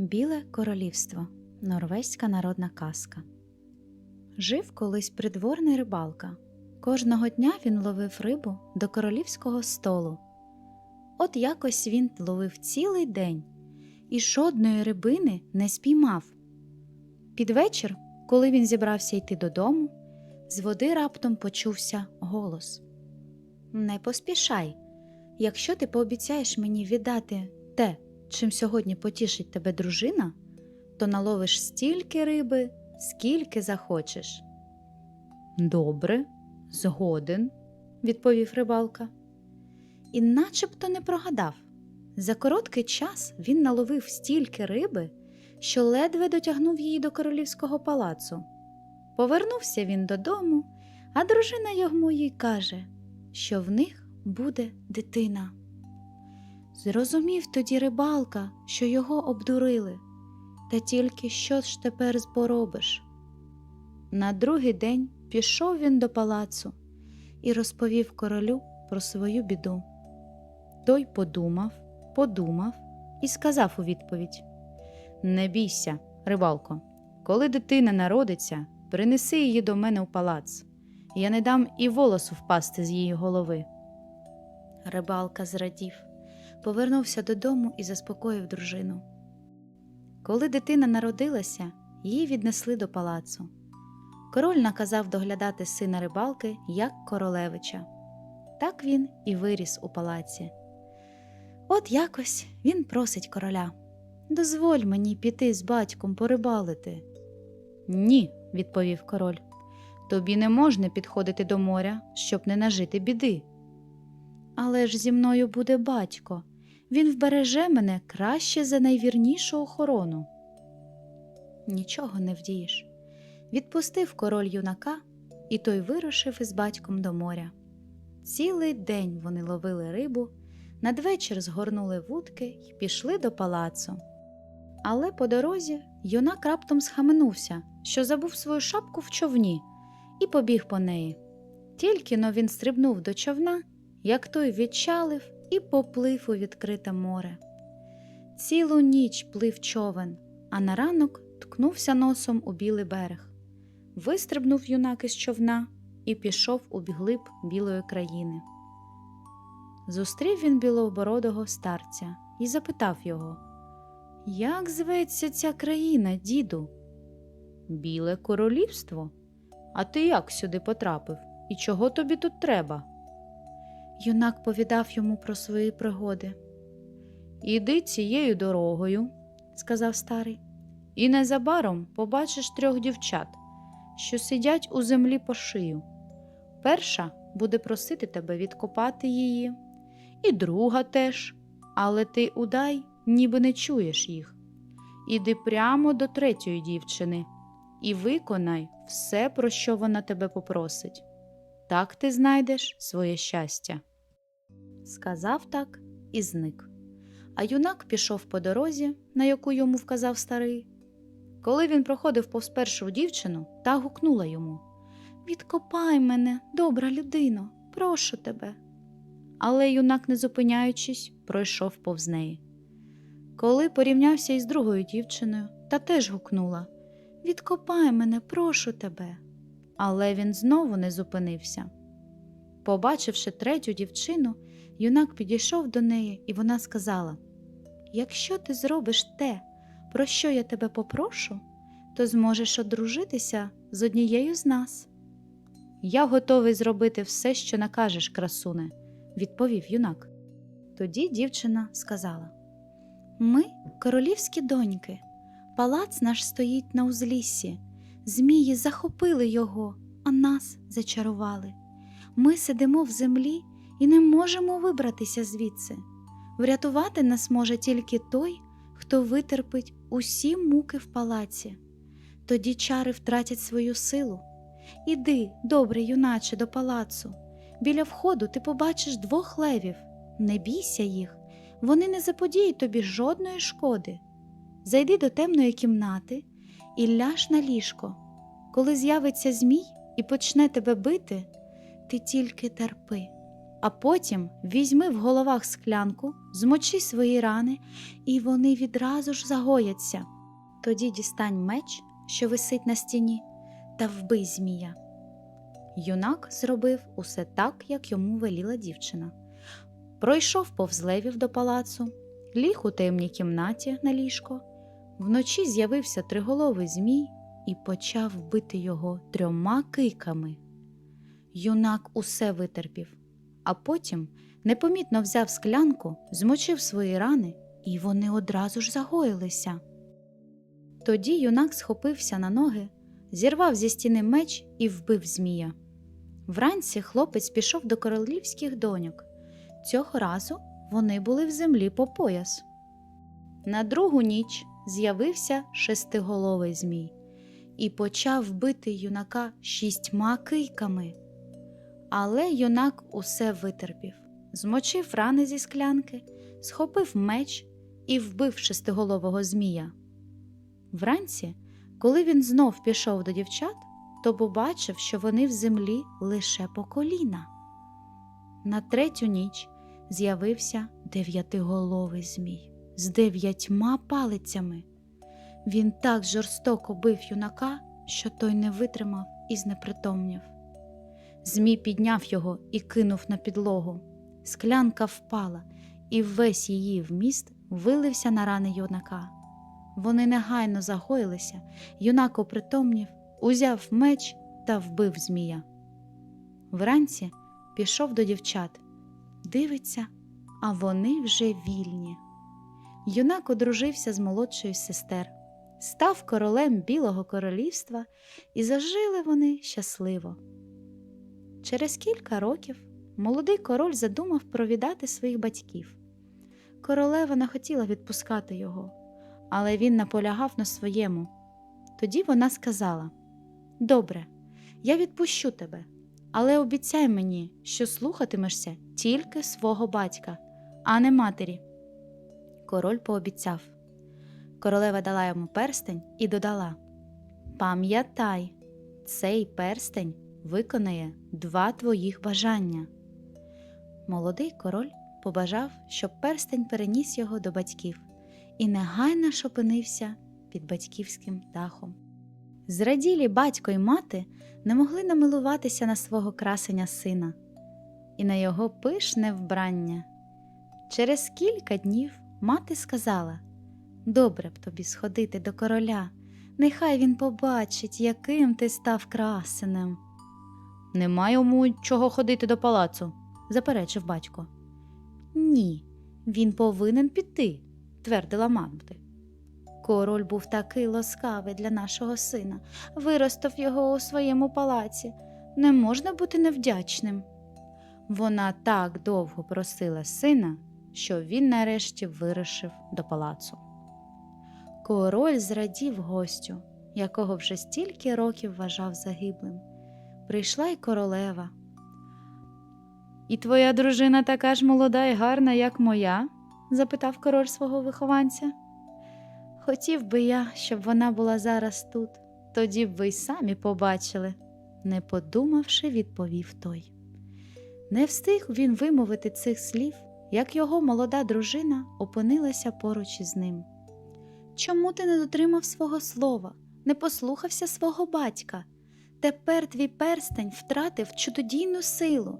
Біле королівство. Норвезька народна казка. Жив колись придворний рибалка. Кожного дня він ловив рибу до королівського столу. От якось він ловив цілий день і жодної рибини не спіймав. Під вечір, коли він зібрався йти додому, з води раптом почувся голос: Не поспішай, якщо ти пообіцяєш мені віддати те, чим сьогодні потішить тебе дружина, то наловиш стільки риби, скільки захочеш. Добре, згоден, відповів рибалка. І начебто не прогадав. За короткий час він наловив стільки риби, що ледве дотягнув її до королівського палацу. Повернувся він додому, а дружина йому їй каже, що в них буде дитина. Зрозумів тоді рибалка, що його обдурили, та тільки що ж тепер поробиш? На другий день пішов він до палацу і розповів королю про свою біду. Той подумав, подумав і сказав у відповідь: Не бійся, рибалко, коли дитина народиться, принеси її до мене у палац. Я не дам і волосу впасти з її голови. Рибалка зрадів, повернувся додому і заспокоїв дружину. Коли дитина народилася, її віднесли до палацу. Король наказав доглядати сина рибалки як королевича. Так він і виріс у палаці. От якось він просить короля дозволь мені піти з батьком порибалити. Ні, відповів король. Тобі не можна підходити до моря, щоб не нажити біди. Але ж зі мною буде батько. Він вбереже мене краще за найвірнішу охорону. Нічого не вдієш. Відпустив король юнака, і той вирушив із батьком до моря. Цілий день вони ловили рибу, надвечір згорнули вудки й пішли до палацу. Але по дорозі юнак раптом схаменувся, що забув свою шапку в човні, і побіг по неї. Тільки но він стрибнув до човна, як той відчалив і поплив у відкрите море. Цілу ніч плив човен, а на ранок ткнувся носом у білий берег. Вистрибнув юнак із човна і пішов у глиб білої країни. Зустрів він білообородого старця і запитав його Як зветься ця країна, діду? Біле королівство. А ти як сюди потрапив? І чого тобі тут треба? Юнак повідав йому про свої пригоди. Іди цією дорогою, сказав старий, і незабаром побачиш трьох дівчат, що сидять у землі по шию. Перша буде просити тебе відкопати її, і друга теж, але ти удай, ніби не чуєш їх. Іди прямо до третьої дівчини і виконай все, про що вона тебе попросить. Так ти знайдеш своє щастя. Сказав так і зник. А юнак пішов по дорозі, на яку йому вказав старий. Коли він проходив повз першу дівчину, та гукнула йому Відкопай мене, добра людино, прошу тебе. Але юнак, не зупиняючись, пройшов повз неї. Коли порівнявся із другою дівчиною, та теж гукнула Відкопай мене, прошу тебе. Але він знову не зупинився. Побачивши третю дівчину, юнак підійшов до неї, і вона сказала Якщо ти зробиш те, про що я тебе попрошу, то зможеш одружитися з однією з нас. Я готовий зробити все, що накажеш, красуне, відповів юнак. Тоді дівчина сказала Ми королівські доньки, палац наш стоїть на узліссі, змії захопили його, а нас зачарували. Ми сидимо в землі і не можемо вибратися звідси. Врятувати нас може тільки той, хто витерпить усі муки в палаці. Тоді чари втратять свою силу. Іди, добрий юначе, до палацу. Біля входу ти побачиш двох левів. Не бійся їх, вони не заподіють тобі жодної шкоди. Зайди до темної кімнати і ляж на ліжко. Коли з'явиться змій і почне тебе бити, ти тільки терпи. а потім візьми в головах склянку, змочи свої рани, і вони відразу ж загояться. Тоді дістань меч, що висить на стіні, та вбий змія. Юнак зробив усе так, як йому веліла дівчина. Пройшов повз левів до палацу, ліг у темній кімнаті на ліжко. Вночі з'явився триголовий змій і почав бити його трьома кийками. Юнак усе витерпів, а потім непомітно взяв склянку, змочив свої рани, і вони одразу ж загоїлися. Тоді юнак схопився на ноги, зірвав зі стіни меч і вбив змія. Вранці хлопець пішов до королівських доньок. Цього разу вони були в землі по пояс. На другу ніч з'явився шестиголовий змій і почав бити юнака шістьма кийками. Але юнак усе витерпів, змочив рани зі склянки, схопив меч і вбив шестиголового змія. Вранці, коли він знов пішов до дівчат, то побачив, що вони в землі лише по коліна. На третю ніч з'явився дев'ятиголовий змій з дев'ятьма палицями. Він так жорстоко бив юнака, що той не витримав і знепритомнів. Змій підняв його і кинув на підлогу. Склянка впала, і весь її вміст вилився на рани юнака. Вони негайно загоїлися, юнак опритомнів, узяв меч та вбив змія. Вранці пішов до дівчат, дивиться, а вони вже вільні. Юнак одружився з молодшою сестер, став королем Білого королівства, і зажили вони щасливо. Через кілька років молодий король задумав провідати своїх батьків. Королева не хотіла відпускати його, але він наполягав на своєму. Тоді вона сказала: Добре, я відпущу тебе, але обіцяй мені, що слухатимешся тільки свого батька, а не матері. Король пообіцяв. Королева дала йому перстень і додала: Пам'ятай, цей перстень виконає два твоїх бажання. Молодий король побажав, щоб перстень переніс його до батьків і негайно ж опинився під батьківським дахом. Зраділі батько й мати не могли намилуватися на свого красення сина і на його пишне вбрання. Через кілька днів мати сказала Добре б тобі сходити до короля, нехай він побачить, яким ти став красенем. Нема йому чого ходити до палацу, заперечив батько. Ні, він повинен піти, твердила мати. Король був такий ласкавий для нашого сина, виростав його у своєму палаці. Не можна бути невдячним. Вона так довго просила сина, що він нарешті вирушив до палацу. Король зрадів гостю, якого вже стільки років вважав загиблим. Прийшла й королева. І твоя дружина така ж молода і гарна, як моя? запитав король свого вихованця. Хотів би я, щоб вона була зараз тут, тоді б ви й самі побачили, не подумавши, відповів той. Не встиг він вимовити цих слів, як його молода дружина опинилася поруч із ним. Чому ти не дотримав свого слова, не послухався свого батька? Тепер твій перстень втратив чудодійну силу.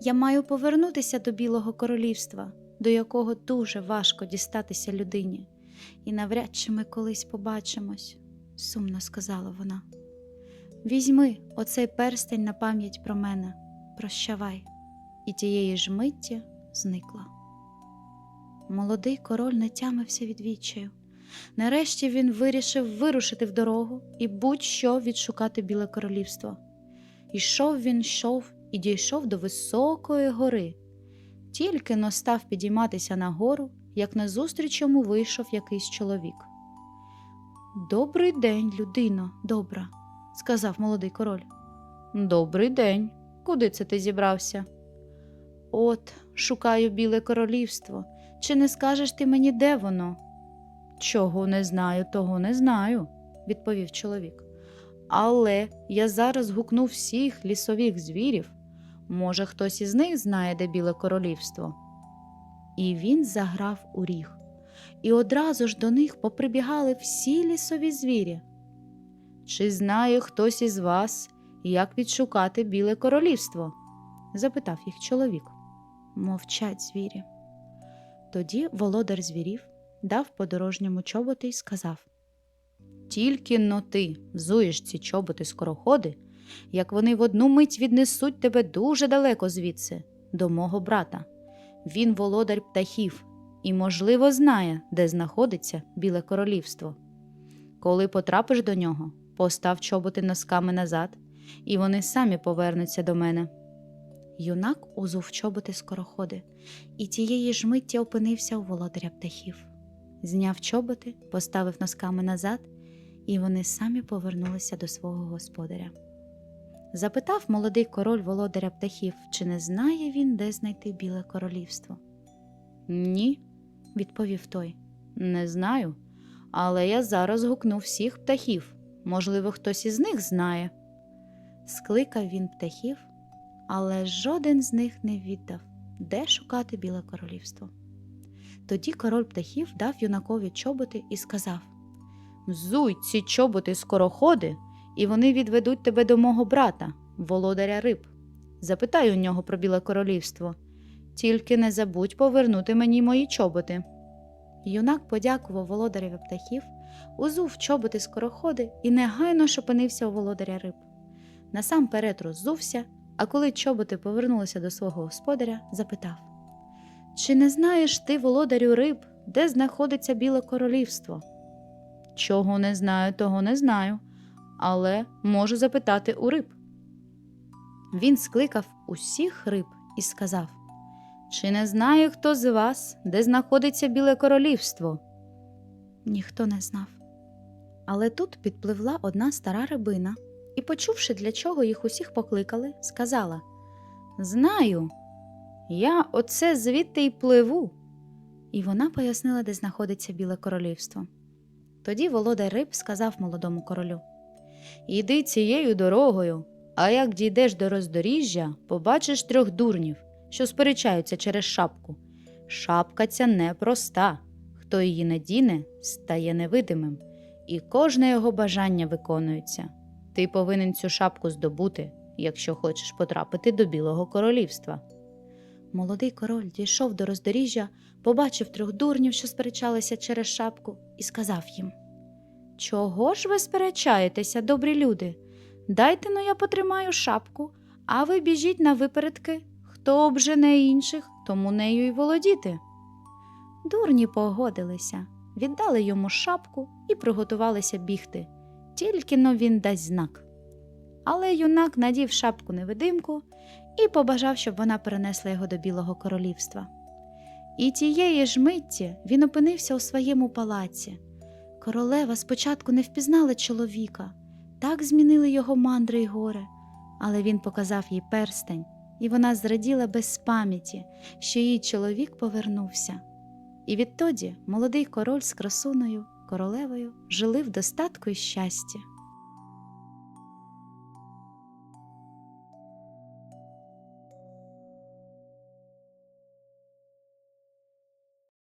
Я маю повернутися до Білого королівства, до якого дуже важко дістатися людині, і навряд чи ми колись побачимось, сумно сказала вона. Візьми оцей перстень на пам'ять про мене, прощавай, і тієї ж митті зникла. Молодий король не тямився від відчаю. Нарешті він вирішив вирушити в дорогу і будь-що відшукати біле королівство. Ішов він, йшов і дійшов до високої гори. Тільки но став підійматися на гору, як назустріч йому вийшов якийсь чоловік. Добрий день, людино, добра, сказав молодий король. Добрий день. Куди це ти зібрався? От, шукаю біле королівство. Чи не скажеш ти мені, де воно? Чого не знаю, того не знаю, відповів чоловік. Але я зараз гукнув всіх лісових звірів. Може, хтось із них знає, де біле королівство. І він заграв у ріг. І одразу ж до них поприбігали всі лісові звірі. Чи знає хтось із вас, як відшукати біле королівство? запитав їх чоловік. Мовчать звірі. Тоді володар звірів дав подорожньому чоботи й сказав: Тільки но ти взуєш ці чоботи скороходи, як вони в одну мить віднесуть тебе дуже далеко звідси, до мого брата. Він володар птахів і, можливо, знає, де знаходиться біле королівство. Коли потрапиш до нього, постав чоботи носками назад, і вони самі повернуться до мене. Юнак узув чоботи скороходи, і тієї ж миття опинився у володаря птахів. Зняв чоботи, поставив носками назад, і вони самі повернулися до свого господаря. Запитав молодий король володаря птахів, чи не знає він, де знайти біле королівство. Ні, відповів той. Не знаю, але я зараз гукну всіх птахів. Можливо, хтось із них знає. Скликав він птахів, але жоден з них не віддав, де шукати біле королівство. Тоді король птахів дав юнакові чоботи і сказав: Взуй ці чоботи скороходи, і вони відведуть тебе до мого брата, володаря риб. Запитай у нього про біле королівство, тільки не забудь повернути мені мої чоботи. Юнак подякував володареві птахів, узув чоботи скороходи і негайно ж опинився у володаря риб. Насамперед роззувся, а коли чоботи повернулися до свого господаря, запитав Чи не знаєш ти, володарю риб, де знаходиться біле королівство? Чого не знаю, того не знаю, але можу запитати у риб. Він скликав усіх риб і сказав Чи не знає хто з вас, де знаходиться біле королівство? Ніхто не знав. Але тут підпливла одна стара рибина і, почувши, для чого їх усіх покликали, сказала Знаю, я оце звідти й пливу. І вона пояснила, де знаходиться біле королівство. Тоді володар риб сказав молодому королю Іди цією дорогою, а як дійдеш до роздоріжжя, побачиш трьох дурнів, що сперечаються через шапку. Шапка ця непроста. Хто її надіне, стає невидимим, і кожне його бажання виконується. Ти повинен цю шапку здобути, якщо хочеш потрапити до Білого королівства. Молодий король дійшов до роздоріжжя, побачив трьох дурнів, що сперечалися через шапку, і сказав їм Чого ж ви сперечаєтеся, добрі люди? Дайте но я потримаю шапку, а ви біжіть на випередки. Хто обжене інших, тому нею й володіти. Дурні погодилися, віддали йому шапку і приготувалися бігти, тільки но він дасть знак. Але юнак надів шапку невидимку і побажав, щоб вона перенесла його до Білого королівства. І тієї ж митті він опинився у своєму палаці. Королева спочатку не впізнала чоловіка, так змінили його мандри й горе, але він показав їй перстень, і вона зраділа без пам'яті, що її чоловік повернувся. І відтоді молодий король з красуною, королевою жили в достатку й щасті.